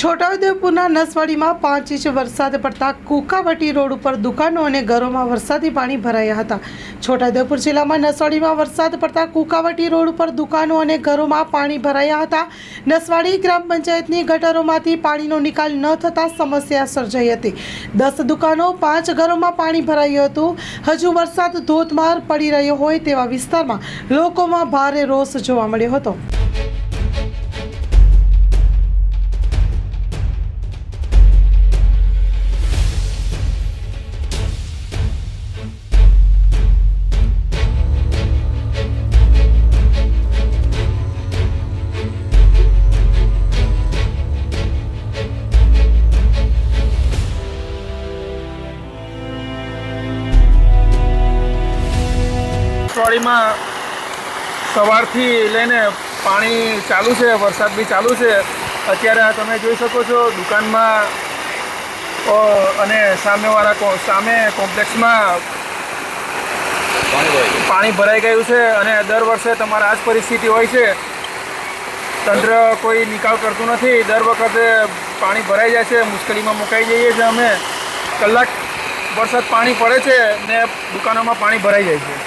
છોટાઉદેપુરના નસવાડીમાં પાંચ ઇંચ વરસાદ પડતા કુકાવટી રોડ ઉપર દુકાનો અને ઘરોમાં વરસાદી પાણી ભરાયા હતા. છોટાઉદેપુર જિલ્લામાં નસવાડીમાં વરસાદ પડતા કુકાવટી રોડ ઉપર દુકાનો અને ઘરોમાં પાણી ભરાયા હતા. નસવાડી ગ્રામ પંચાયતની ગટરોમાંથી પાણીનો નિકાલ ન થતાં સમસ્યા સર્જાઈ હતી. દસ દુકાનો, પાંચ ઘરોમાં પાણી ભરાયું હતું. હજુ વરસાદ ધોધમાર પડી રહ્યો હોય તેવા વિસ્તારમાં લોકોમાં ભારે રોષ જોવા મળ્યો હતો. વાડીમાં સવારથી લઈને પાણી ચાલુ છે, વરસાદ બી ચાલુ છે. અત્યારે આ તમે જોઈ શકો છો, દુકાનમાં અને સામેવાળા સામે કોમ્પ્લેક્સમાં પાણી ભરાઈ ગયું છે અને દર વર્ષે તમારે આ જ પરિસ્થિતિ હોય છે. તંત્ર કોઈ નિકાલ કરતું નથી. દર વખતે પાણી ભરાઈ જાય છે, મુશ્કેલીમાં મુકાઈ જઈએ છીએ અમે. કલાક વરસાદ પાણી પડે છે ને દુકાનોમાં પાણી ભરાઈ જાય છે.